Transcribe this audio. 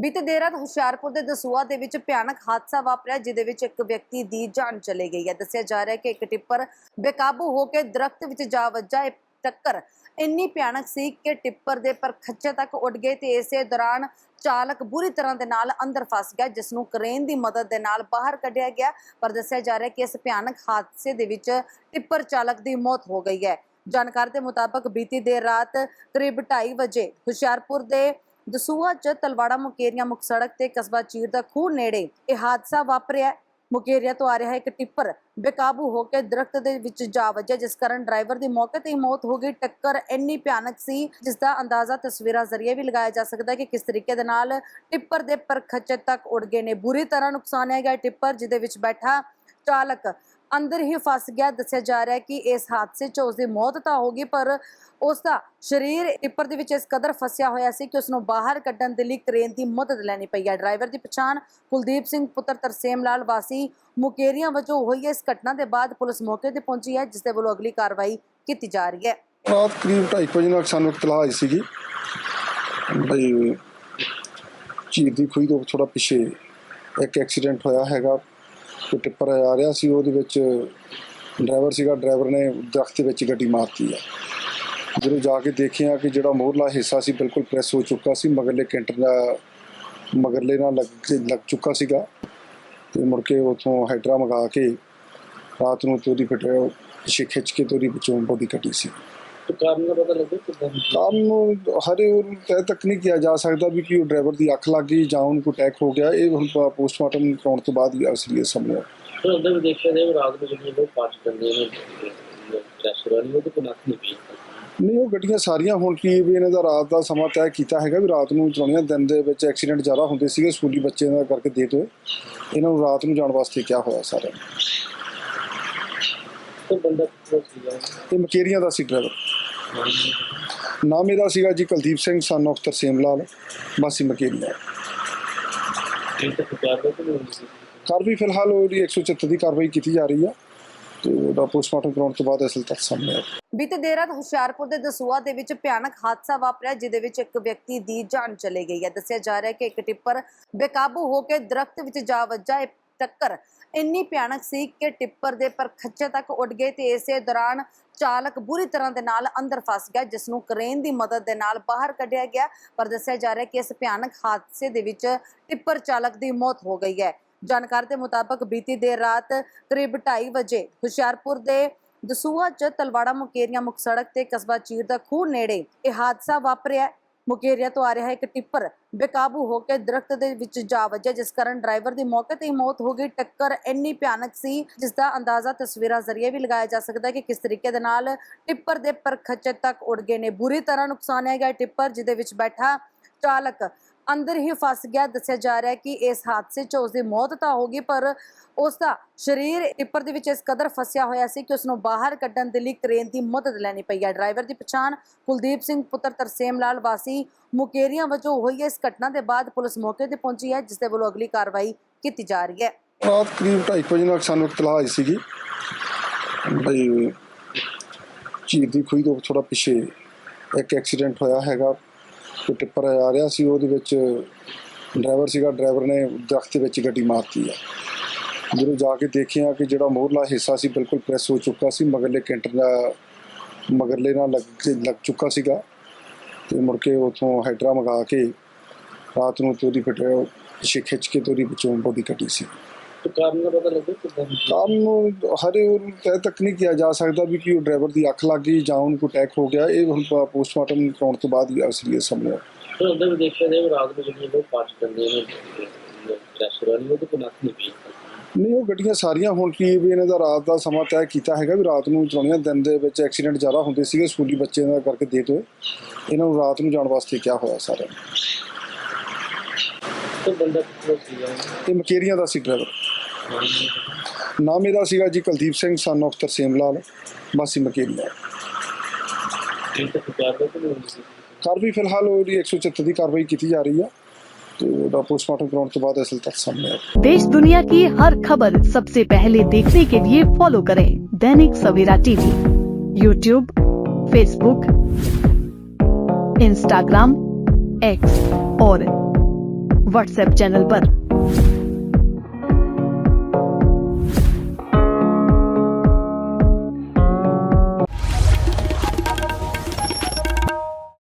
ਬੀਤੇ ਦੇਰ ਰਾਤ ਹੁਸ਼ਿਆਰਪੁਰ ਦੇ ਦਸੂਆ ਦੇ ਵਿੱਚ ਭਿਆਨਕ ਹਾਦਸਾ ਵਾਪਰਿਆ, ਜਿਹਦੇ ਵਿੱਚ ਇੱਕ ਵਿਅਕਤੀ ਦੀ ਜਾਨ ਚਲੀ ਗਈ ਹੈ। ਦੱਸਿਆ ਜਾ ਰਿਹਾ ਹੈ ਕਿ ਇੱਕ ਟਿੱਪਰ ਬੇਕਾਬੂ ਹੋ ਕੇ ਦਰਖਤ ਵਿੱਚ ਜਾ ਵੱਜਾ। ਇਹ ਟੱਕਰ ਇੰਨੀ ਭਿਆਨਕ ਸੀ ਕਿ ਟਿੱਪਰ ਦੇ ਪਰ ਖੱਚੇ ਤੱਕ ਉੱਡ ਗਏ ਤੇ ਇਸੇ ਦੌਰਾਨ ਚਾਲਕ ਬੁਰੀ ਤਰ੍ਹਾਂ ਦੇ ਨਾਲ ਅੰਦਰ ਫਸ ਗਿਆ ਜਿਸ ਨੂੰ ਕਰੇਨ ਦੀ ਮਦਦ ਦੇ ਨਾਲ ਬਾਹਰ ਕੱਢਿਆ ਗਿਆ। ਪਰ ਦੱਸਿਆ ਜਾ ਰਿਹਾ ਕਿ ਇਸ ਭਿਆਨਕ ਹਾਦਸੇ ਦੇ ਵਿੱਚ ਟਿੱਪਰ ਚਾਲਕ ਦੀ ਮੌਤ ਹੋ ਗਈ ਹੈ। ਜਾਣਕਾਰੀ ਦੇ ਮੁਤਾਬਕ ਬੀਤੀ ਦੇਰ ਰਾਤ ਕਰੀਬ 2:30 ਵਜੇ ਹੁਸ਼ਿਆਰਪੁਰ ਦੇ ਦਸੂਹਾ ਚ ਤਲਵਾੜਾ ਮੁਕੇਰੀਆਂ ਮੁੱਖ ਸੜਕ ਤੇ ਕਸਬਾ ਚੀਰ ਦਾ ਖੂਹ ਨੇੜੇ ਇਹ ਹਾਦਸਾ ਵਾਪਰਿਆ ਮੁਕੇਰੀਆ ਤੋਂ ਆ ਰਿਹਾ ਇੱਕ ਟਿੱਪਰ ਬੇਕਾਬੂ ਹੋ ਕੇ ਦਰਖਤ ਦੇ ਵਿੱਚ ਜਾ ਵੱਜਿਆ, ਜਿਸ ਕਾਰਨ ਡਰਾਈਵਰ ਦੀ ਮੌਕੇ ਤੇ ਹੀ ਮੌਤ ਹੋ ਗਈ। ਟੱਕਰ ਇੰਨੀ ਭਿਆਨਕ ਸੀ, ਜਿਸ ਦਾ ਅੰਦਾਜ਼ਾ ਤਸਵੀਰਾਂ ਜ਼ਰੀਏ ਵੀ ਲਗਾਇਆ ਜਾ ਸਕਦਾ ਹੈ ਕਿ ਕਿਸ ਤਰੀਕੇ ਦੇ ਨਾਲ ਟਿੱਪਰ ਦੇ ਪਰਖਚੇ ਤੱਕ ਉੱਡ ਗਏ ਨੇ। ਬੁਰੀ ਤਰ੍ਹਾਂ ਨੁਕਸਾਨਿਆ ਗਿਆ ਟਿੱਪਰ, ਜਿਹਦੇ ਵਿੱਚ ਬੈਠਾ ਚਾਲਕ ਅੰਦਰ ਹੀ ਫਸ ਗਿਆ। ਦੱਸਿਆ ਜਾ ਰਿਹਾ ਕਿ ਇਸ ਹਾਦਸੇ 'ਚ ਉਸ ਦੀ ਮੌਤ ਤਾਂ ਹੋ ਗਈ, ਪਰ ਉਸ ਦਾ ਸਰੀਰ ਟਿੱਪਰ ਦੇ ਵਿੱਚ ਇਸ ਕਦਰ ਫਸਿਆ ਹੋਇਆ ਸੀ ਕਿ ਉਸ ਨੂੰ ਬਾਹਰ ਕੱਢਣ ਦੇ ਲਈ ਕ੍ਰੇਨ ਦੀ ਮਦਦ ਲੈਣੀ ਪਈ ਹੈ। ਡਰਾਈਵਰ ਦੀ ਪਛਾਣ ਕੁਲਦੀਪ ਸਿੰਘ ਪੁੱਤਰ ਤਰਸੇਮ ਲਾਲ ਵਾਸੀ ਮੁਕੇਰੀਆਂ ਵਜੋਂ ਹੋਈ ਹੈ। ਇਸ ਘਟਨਾ ਦੇ ਬਾਅਦ ਪੁਲਿਸ ਮੌਕੇ ਤੇ ਪਹੁੰਚੀ ਹੈ, ਜਿਸ ਦੇ ਵੱਲੋਂ ਅਗਲੀ ਕਾਰਵਾਈ ਕੀਤੀ ਜਾ ਰਹੀ ਹੈ। ਰਾਤ ਕਰੀਬ 2:30 ਵਜੇ ਨਾਲ ਸਾਨੂੰ ਇਤਲਾਹ ਆਈ ਸੀਗੀ। ਬਈ ਚੀਰ ਦੀ ਖੂਹੀ ਤੋਂ ਥੋੜਾ ਪਿੱਛੇ ਇੱਕ ਐਕਸੀਡੈਂਟ ਹੋਇਆ ਹੈਗਾ। ਟਿੱਪਰ ਆ ਰਿਹਾ ਸੀ, ਉਹਦੇ ਵਿੱਚ ਡਰਾਈਵਰ ਸੀਗਾ, ਡਰਾਈਵਰ ਨੇ ਦਰਖਤ ਦੇ ਵਿੱਚ ਗੱਡੀ ਮਾਰਤੀ ਆ। ਜਦੋਂ ਜਾ ਕੇ ਦੇਖਿਆ ਕਿ ਜਿਹੜਾ ਮੋਹਰਲਾ ਹਿੱਸਾ ਸੀ, ਬਿਲਕੁਲ ਪ੍ਰੈਸ ਹੋ ਚੁੱਕਾ ਸੀ, ਮਗਰਲੇ ਕੈਂਟਰ ਦਾ, ਮਗਰਲੇ ਨਾਲ ਲੱਗ ਲੱਗ ਚੁੱਕਾ ਸੀਗਾ। ਤੇ ਮੁੜ ਕੇ ਉਥੋਂ ਹਾਈਡਰਾ ਮੰਗਾ ਕੇ ਰਾਤ ਨੂੰ ਤੇ ਉਹਦੀ ਫਿਰ ਖਿੱਚ ਕੇ ਤੇ ਉਹਦੀ ਵਿੱਚੋਂ ਬੋਡੀ ਕੱਢੀ ਸੀ। तो कारण का पता लगे कितना ਕਾਰਨ ਨੂੰ ਹਰੇ ਉਹ ਤੈ ਤੱਕ ਨਹੀਂ ਕਿਹਾ ਜਾ ਸਕਦਾ ਵੀ ਕਿ ਉਹ ਡਰਾਈਵਰ ਦੀ ਅੱਖ ਲੱਗ ਗਈ ਜਾਂ ਉਹਨੂੰ ਕੋਈ ਅਟੈਕ ਹੋ ਗਿਆ ਇਹ ਹੁਣ ਪੋਸਟਮਾਰਟਮ ਕਰਾਉਣ ਤੋਂ ਬਾਅਦ ਹੀ ਅਸਲੀ ਸਾਹਮਣੇ ਆਇਆ। तो अंदर भी देखा जाए रात में जब ये लोग पास करते हैं रेस्टोरेंट में तो कोई नाथ नहीं पी ਨਹੀਂ ਉਹ ਗੱਡੀਆਂ ਸਾਰੀਆਂ ਹੁਣ ਕੀ ਵੀ ਇਹਨਾਂ ਦਾ ਰਾਤ ਦਾ ਸਮਾਂ ਤੈਅ ਕੀਤਾ ਹੈਗਾ ਵੀ ਰਾਤ ਨੂੰ ਚਲਾਉਣੀਆਂ ਦਿਨ ਦੇ ਵਿੱਚ ਐਕਸੀਡੈਂਟ ਜ਼ਿਆਦਾ ਹੁੰਦੇ ਸੀਗੇ ਸਕੂਲੀ ਬੱਚੇ ਦਾ ਕਰਕੇ ਦੇ ਦੋ ਇਹਨਾਂ ਨੂੰ ਰਾਤ ਨੂੰ ਜਾਣ ਵਾਸਤੇ ਕਿਹਾ ਹੋਇਆ ਸਾਰਿਆਂ ਨੇ तो बंदा कितना सीधा ਇਹ ਮਕੇਰੀਆਂ ਦਾ ਸੀ ਡਰਾਈਵਰ ਨਾਮ ਇਹਦਾ ਸੀਗਾ ਜੀ ਕੁਲਦੀਪ ਸਿੰਘ ਸਨ ਆਫ ਤਰਸੀਮ ਲਾਲ ਬਾਸੀ ਮਕੀਲਿਆ ਕਾਰਵਾਈ ਫਿਲਹਾਲ ਉਹਦੀ 174 ਦੀ ਕਾਰਵਾਈ ਕੀਤੀ ਜਾ ਰਹੀ ਆ ਤੇ ਉਹਦਾ ਪੋਸਟਮਾਰਟਮ ਕਰਾਉਣ ਤੋਂ ਬਾਅਦ ਅਸਲ ਤੱਕ ਸਾਹਮਣੇ ਆਇਆ ਬੀਤੇ ਦੇਰ ਰਾਤ ਹੁਸ਼ਿਆਰਪੁਰ ਦੇ ਦਸੂਆ ਦੇ ਵਿੱਚ ਭਿਆਨਕ ਹਾਦਸਾ ਵਾਪਰਿਆ ਜਿਹਦੇ ਵਿੱਚ ਇੱਕ ਵਿਅਕਤੀ ਦੀ ਜਾਨ ਚਲੇ ਗਈ ਹੈ। ਦੱਸਿਆ ਜਾ ਰਿਹਾ ਹੈ ਕਿ ਇੱਕ ਟਿੱਪਰ ਬੇਕਾਬੂ ਹੋ ਕੇ ਦਰਖਤ ਵਿੱਚ ਜਾ ਵੱਜਾ। ਟੱਕਰ ਇੰਨੀ ਭਿਆਨਕ ਸੀ ਕਿ ਟਿੱਪਰ ਦੇ ਪਰ ਖੱਚੇ ਤੱਕ ਉੱਡ ਗਏ ਤੇ ਇਸੇ ਦੌਰਾਨ ਚਾਲਕ ਬੁਰੀ ਤਰ੍ਹਾਂ ਦੇ ਨਾਲ ਅੰਦਰ ਫਸ ਗਿਆ ਜਿਸ ਨੂੰ ਕ੍ਰੇਨ ਦੀ ਮਦਦ ਦੇ ਨਾਲ ਬਾਹਰ ਕੱਢਿਆ ਗਿਆ। ਪਰ ਦੱਸਿਆ ਜਾ ਰਿਹਾ ਕਿ ਇਸ ਭਿਆਨਕ ਹਾਦਸੇ ਦੇ ਵਿੱਚ ਟਿੱਪਰ ਚਾਲਕ ਦੀ ਮੌਤ ਹੋ ਗਈ ਹੈ। ਜਾਣਕਾਰੀ ਦੇ ਮੁਤਾਬਕ ਬੀਤੀ ਦੇਰ ਰਾਤ ਕਰੀਬ 2:30 ਵਜੇ ਹੁਸ਼ਿਆਰਪੁਰ ਦੇ ਦਸੂਹਾ ਚ ਤਲਵਾੜਾ ਮੁਕੇਰੀਆਂ ਮੁੱਖ ਸੜਕ ਤੇ ਕਸਬਾ ਚੀਰ ਦਾ ਖੂਹ ਨੇੜੇ ਇਹ ਹਾਦਸਾ ਵਾਪਰਿਆ। ਮੁਕੇਰੀਆ ਤੋਂ ਆ ਰਿਹਾ ਇੱਕ ਟਿੱਪਰ। ਬੇਕਾਬੂ ਹੋ ਕੇ ਦਰਖਤ ਦੇ ਵਿੱਚ ਜਾ ਵੱਜਿਆ, ਜਿਸ ਕਾਰਨ ਡਰਾਈਵਰ ਦੀ ਮੌਕੇ ਤੇ ਹੀ ਮੌਤ ਹੋ ਗਈ। ਟੱਕਰ ਇੰਨੀ ਭਿਆਨਕ ਸੀ ਜਿਸ ਦਾ ਅੰਦਾਜ਼ਾ ਤਸਵੀਰਾਂ ਜ਼ਰੀਏ ਵੀ ਲਗਾਇਆ ਜਾ ਸਕਦਾ ਹੈ ਕਿ ਕਿਸ ਤਰੀਕੇ ਦੇ ਨਾਲ ਟਿੱਪਰ ਦੇ ਪਰਖਚੇ ਤੱਕ ਉੱਡ ਗਏ ਨੇ। ਬੁਰੀ ਤਰ੍ਹਾਂ ਨੁਕਸਾਨਿਆ ਗਿਆ ਟਿੱਪਰ, ਜਿਹਦੇ ਵਿੱਚ ਬੈਠਾ ਚਾਲਕ ਅੰਦਰ ਹੀ ਫਸ ਗਿਆ। ਦੱਸਿਆ ਜਾ ਰਿਹਾ ਕਿ ਇਸ ਹਾਦਸੇ 'ਚ ਉਸ ਦੀ ਮੌਤ ਤਾਂ ਹੋ ਗਈ, ਪਰ ਉਸ ਦਾ ਸਰੀਰ ਟਿੱਪਰ ਦੇ ਵਿੱਚ ਇਸ ਕਦਰ ਫਸਿਆ ਹੋਇਆ ਸੀ ਕਿ ਉਸ ਨੂੰ ਬਾਹਰ ਕੱਢਣ ਦੇ ਲਈ ਕ੍ਰੇਨ ਦੀ ਮਦਦ ਲੈਣੀ ਪਈ ਹੈ। ਡਰਾਈਵਰ ਦੀ ਪਛਾਣ ਕੁਲਦੀਪ ਸਿੰਘ ਪੁੱਤਰ ਤਰਸੇਮ ਲਾਲ ਵਾਸੀ ਮੁਕੇਰੀਆਂ ਵਜੋਂ ਹੋਈ ਹੈ। ਇਸ ਘਟਨਾ ਦੇ ਬਾਅਦ ਪੁਲਿਸ ਮੌਕੇ ਤੇ ਪਹੁੰਚੀ ਹੈ, ਜਿਸ ਦੇ ਵੱਲੋਂ ਅਗਲੀ ਕਾਰਵਾਈ ਕੀਤੀ ਜਾ ਰਹੀ ਹੈ। ਰਾਤ ਕਰੀਬ 2:30 ਵਜੇ ਨਾਲ ਸਾਨੂੰ ਇਤਲਾਹ ਆਈ ਸੀਗੀ। ਬਈ ਚੀਰ ਦੀ ਖੂਹੀ ਤੋਂ ਥੋੜਾ ਪਿੱਛੇ ਇੱਕ ਐਕਸੀਡੈਂਟ ਹੋਇਆ ਹੈਗਾ। ਕੋਈ ਟਿੱਪਰ ਆ ਰਿਹਾ ਸੀ, ਉਹਦੇ ਵਿੱਚ ਡਰਾਈਵਰ ਸੀਗਾ, ਡਰਾਈਵਰ ਨੇ ਦਰਖਤ ਦੇ ਵਿੱਚ ਗੱਡੀ ਮਾਰਤੀ ਆ। ਜਦੋਂ ਜਾ ਕੇ ਦੇਖਿਆ ਕਿ ਜਿਹੜਾ ਮੋਹਰਲਾ ਹਿੱਸਾ ਸੀ, ਬਿਲਕੁਲ ਪ੍ਰੈਸ ਹੋ ਚੁੱਕਾ ਸੀ, ਮਗਰਲੇ ਕੈਂਟਰ ਦਾ, ਮਗਰਲੇ ਨਾਲ ਲੱਗ ਲੱਗ ਚੁੱਕਾ ਸੀਗਾ। ਤੇ ਮੁੜ ਕੇ ਉਥੋਂ ਹਾਈਡਰਾ ਮੰਗਾ ਕੇ, ਰਾਤ ਨੂੰ ਤੇ ਉਹਦੀ ਫਿਰ ਪਿੱਛੇ ਖਿੱਚ ਕੇ ਤੇ ਉਹਦੀ ਵਿੱਚੋਂ ਬੋਡੀ ਕੱਢੀ ਸੀ। तो कारण का पता लगे कितना ਕਾਰਨ ਨੂੰ ਹਰੇ ਉਹ ਤੈ ਤੱਕ ਨਹੀਂ ਕਿਹਾ ਜਾ ਸਕਦਾ ਵੀ ਕਿ ਉਹ ਡਰਾਈਵਰ ਦੀ ਅੱਖ ਲੱਗ ਗਈ ਜਾਂ ਉਹਨੂੰ ਕੋਈ ਅਟੈਕ ਹੋ ਗਿਆ ਇਹ ਹੁਣ ਪੋਸਟਮਾਰਟਮ ਕਰਾਉਣ ਤੋਂ ਬਾਅਦ ਹੀ ਅਸਲੀ ਸਾਹਮਣੇ ਆਏਗਾ। तो अंदर भी देखा जाए रात में जब ये लोग पास करते हैं रेस्टोरेंट में तो कोई नाथ नहीं पी ਨਹੀਂ ਉਹ ਗੱਡੀਆਂ ਸਾਰੀਆਂ ਹੁਣ ਕੀ ਵੀ ਇਹਨਾਂ ਦਾ ਰਾਤ ਦਾ ਸਮਾਂ ਤੈਅ ਕੀਤਾ ਹੈਗਾ ਵੀ ਰਾਤ ਨੂੰ ਚਲਾਉਣੀਆਂ ਦਿਨ ਦੇ ਵਿੱਚ ਐਕਸੀਡੈਂਟ ਜ਼ਿਆਦਾ ਹੁੰਦੇ ਸੀਗੇ ਸਕੂਲੀ ਬੱਚੇ ਦਾ ਕਰਕੇ ਦੇ ਦੋ ਇਹਨਾਂ ਨੂੰ ਰਾਤ ਨੂੰ ਜਾਣ ਵਾਸਤੇ ਕਿਹਾ ਹੋਇਆ ਸਾਰਿਆਂ ਨੇ तो बंदा कितना सीधा ਇਹ ਮਕੇਰੀਆਂ ਦਾ ਸੀ ਡਰਾਈਵਰ ਨਾਮ ਇਹਦਾ ਸੀਗਾ ਜੀ ਕੁਲਦੀਪ ਸਿੰਘ ਸਨ of ਤਰਸੇਮ ਲਾਲ ਵਾਸੀ ਮਕੇਰੀਆਂ एक तो प्यार का तो नहीं होती ਕਾਰਵਾਈ ਫਿਲਹਾਲ ਉਹਦੀ 174 ਦੀ ਕਾਰਵਾਈ ਕੀਤੀ ਜਾ ਰਹੀ ਆ ਤੇ ਉਹਦਾ ਪੋਸਟਮਾਰਟਮ ਕਰਾਉਣ ਤੋਂ ਬਾਅਦ ਅਸਲ ਤੱਕ ਸਾਹਮਣੇ ਆਏਗਾ देश दुनिया की हर खबर सबसे पहले देखने के लिए फॉलो करें Dainik Savera TV YouTube Facebook Instagram X और व्हाट्सएप चैनल पर।